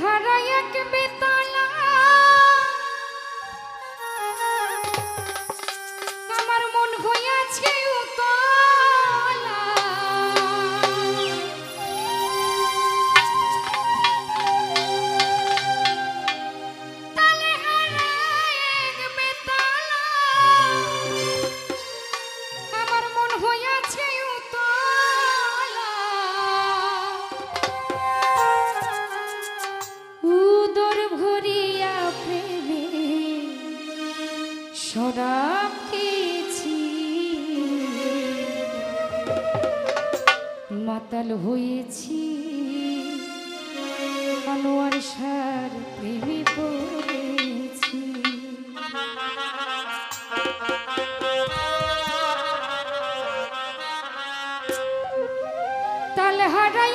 চেহারা এক মাতাল হয়েছি। আনোয়ার সার প্রেমে পড়েছি। তাহলে হারাই